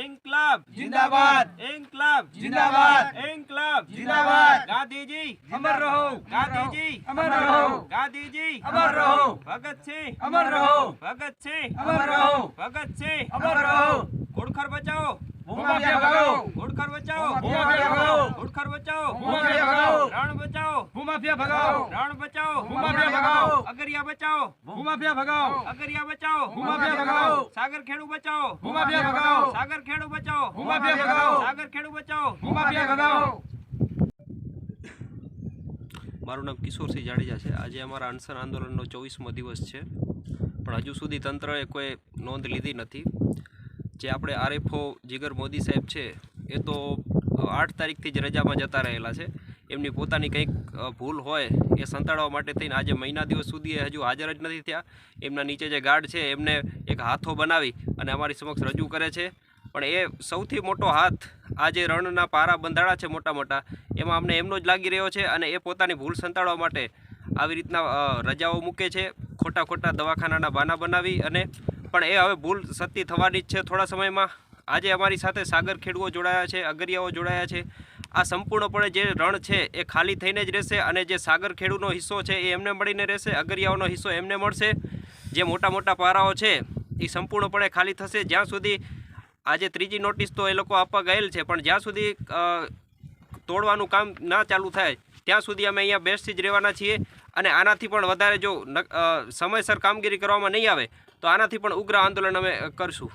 ઇન્કલાબ જિંદાબાદ. ઇન્કલાબ જિંદાબાદ. ઇન્કલાબ જિંદાબાદ. ગાંધીજી અમર રહો. ગાંધીજી અમર રહો. ગાંધીજી અમર રહો. ભગતસિંહ અમર રહો. ભગતસિંહ અમર રહો. ભગતસિંહ અમર રહો. ઘોડખર બચાવો. ભૂમાફિયા ભગાવો. ઘોડખર બચાવો. ભૂમાફિયા ભગાવો. બચાઓ રણ બચાઓ ભૂમાફિયા ભગાવો. રણ બચાઓ ભૂમાફિયા ભગાવો. અગરિયા બચાવો. ભૂમાફિયા ભગાવો. અગરિયા બચાવો. ભૂમાફિયા ભગાવો. સાગર ખેડુ બચાવો. ભૂમાફિયા ભગાવો. સાગર ખેડુ બચાવો. ભૂમાફિયા ભગાવો. સાગર ખેડુ બચાવો. ભૂમાફિયા ભગાવો. મારું નામ કિશોરસિંહ જાડેજા છે. આજે અમારા અનસર આંદોલનનો ચોવીસમો દિવસ છે. પણ હજુ સુધી તંત્રએ કોઈ નોંધ લીધી નથી. જે આપણે આરએફઓ જીગર મોદી સાહેબ છે એ તો આઠ તારીખથી જ રજામાં જતા રહેલા છે. એમની પોતાની કંઈક ભૂલ હોય એ સંતાડવા માટે થઈને આજે મહિના દિવસ સુધી હજુ હાજર જ નથી થયા. એમના નીચે જે ગાર્ડ છે, એમને એક હાથો બનાવી અને અમારી સમક્ષ રજૂ કરે છે. પણ એ સૌથી મોટો હાથ, આ જે રણના પારા બંધાડા છે મોટા મોટા, એમાં અમને એમનો જ લાગી રહ્યો છે અને એ પોતાની ભૂલ સંતાડવા માટે આવી રીતના રજાઓ મૂકે છે. ખોટા ખોટા દવાખાનાના બાના બનાવી અને, પણ એ હવે ભૂલ સત્ય થવાની જ છે થોડા સમયમાં. આજે અમારી સાથે સાગર ખેડૂઓ જોડાયા છે, અગરિયાઓ જોડાયા છે. આ સંપૂર્ણપણે જે રણ છે એ ખાલી થઈને જ રહેશે અને જે સાગર ખેડૂનો હિસ્સો છે એ એમને મળીને રહેશે, અગરિયાઓનો હિસ્સો એમને મળશે. જે મોટા મોટા પારાઓ છે એ સંપૂર્ણપણે ખાલી થશે. જ્યાં સુધી આજે ત્રીજી નોટિસ તો એ લોકો આપવા ગયેલ છે, પણ જ્યાં સુધી તોડવાનું કામ ના ચાલુ થાય, ત્યાં સુધી અમે અહીંયા બેસ્ટથી જ રહેવાના છીએ. અને આનાથી પણ વધારે જો સમયસર કામગીરી કરવામાં નહીં આવે, તો આનાથી પણ ઉગ્ર આંદોલન અમે કરશું.